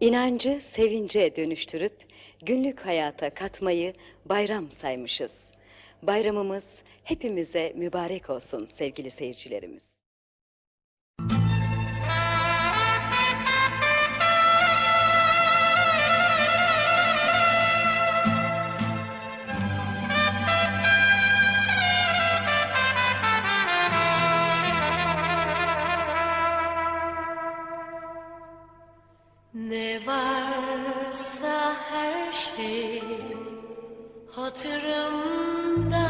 İnancı sevince dönüştürüp günlük hayata katmayı bayram saymışız. Bayramımız hepimize mübarek olsun sevgili seyircilerimiz. Ne varsa her şey hatırımda.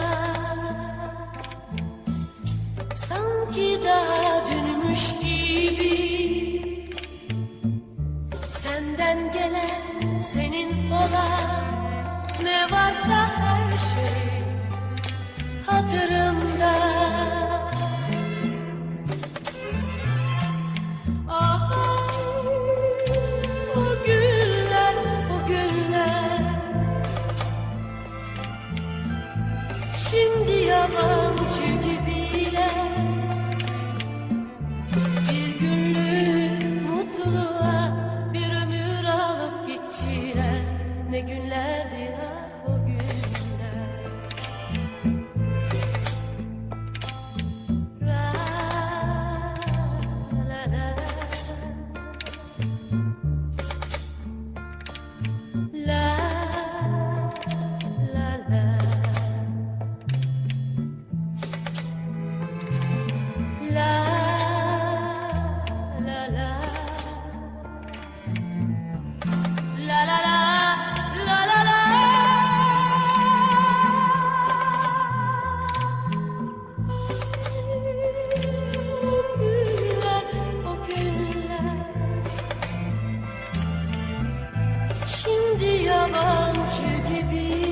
Sanki daha dünmüş gibi. Senden gelen senin olan Ne varsa her şey hatırımda. yalancı gibi yabancı gibi.